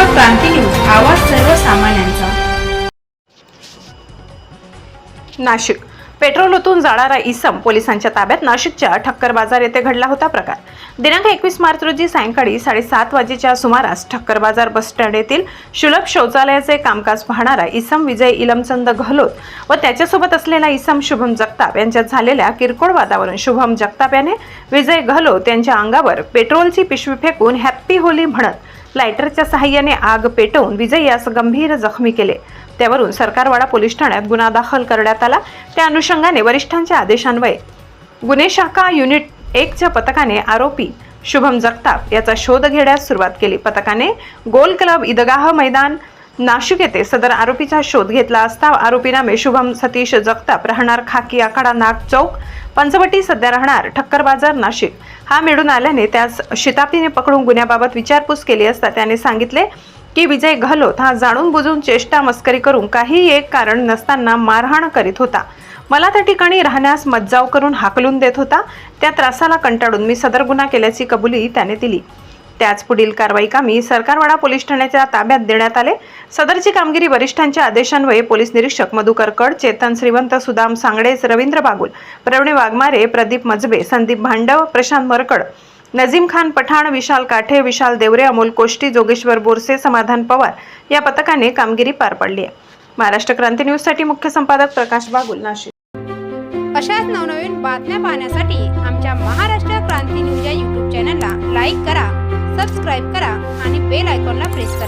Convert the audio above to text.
Maharashtra Kranti news आवाज सर्वसामान्यांचा. Nashik. Petrol ओतून जाणारा इसम पोलिसांच्या ताब्यात नाशिकच्या ठक्कर बाजार येथे घडला होता प्रकार. दिनांक एकवीस मार्च रोजी सायंकाळी साडेसात वाजेच्या सुमारास ठक्कर बाजार बसस्टँड येथील सुलभ शौचालयाचे कामकाज पाहणारा इसम विजय इलमचंद गहलोत व त्याच्यासोबत असलेला इसम शुभम जगताप यांच्यात झालेल्या किरकोळ वादावरून शुभम जगताप याने विजय गहलोत यांच्या अंगावर पेट्रोलची पिशवी फेकून हॅप्पी होली म्हणत लायटरच्या सहाय्याने आग पेटवून विजय यास गंभीर जखमी केले. त्यावरून सरकारवाडा पोलीस ठाण्यात गुन्हा दाखल करण्यात आला. त्या अनुषंगाने वरिष्ठांच्या आदेशान्वये गुन्हे शाखा युनिट एकच्या पथकाने आरोपी शुभम जगताप याचा शोध घेण्यास सुरुवात केली. पथकाने गोल क्लब ईदगाह मैदान नाशिक येथे सदर आरोपीचा शोध घेतला असता आरोपी नामे शुभम सतीश जगताप राहणार खाकी आखाडा नाग चौक पंचवटी सध्या राहणार ठक्कर बाजार नाशिक. हा मिळून आल्याने त्यास शितापीने पकडून गुन्ह्याबाबत विचारपूस केली असता त्याने सांगितले की विजय गहलोत हा जाणून बुजून चेष्टा मस्करी करून काही एक कारण नसताना मारहाण करीत होता. मला त्या ठिकाणी राहण्यास मज्जाव करून हाकलून देत होता. त्या त्रासाला कंटाळून मी सदर गुन्हा केल्याची कबुली त्याने दिली. त्याच पुढील कारवाई कामी सरकारवाडा पोलीस ठाण्याच्या ताब्यात देण्यात आले. सदरची कामगिरी वरिष्ठांच्या आदेशान्वये पोलीस निरीक्षक मधुकर कड चेतन श्रीवंत सुदाम सांगडेस रवींद्र बागुल प्रवीण वाघमारे प्रदीप मजबे संदीप भांडव प्रशांत मरकड नजीम खान पठाण विशाल काठे विशाल देवरे अमोल कोष्टी जोगेश्वर बोरसे समाधान पवार या पथकाने कामगिरी पार पाडली आहे. महाराष्ट्र क्रांती न्यूजसाठी मुख्य संपादक प्रकाश बागुल नाशिक. अशाच नवनवीन बातम्या पाहण्यासाठी आमच्या महाराष्ट्र क्रांती न्यूज या यूट्यूब चॅनलला लाईक करा सबस्क्राईब करा आणि बेल आयकॉनला प्रेस करा.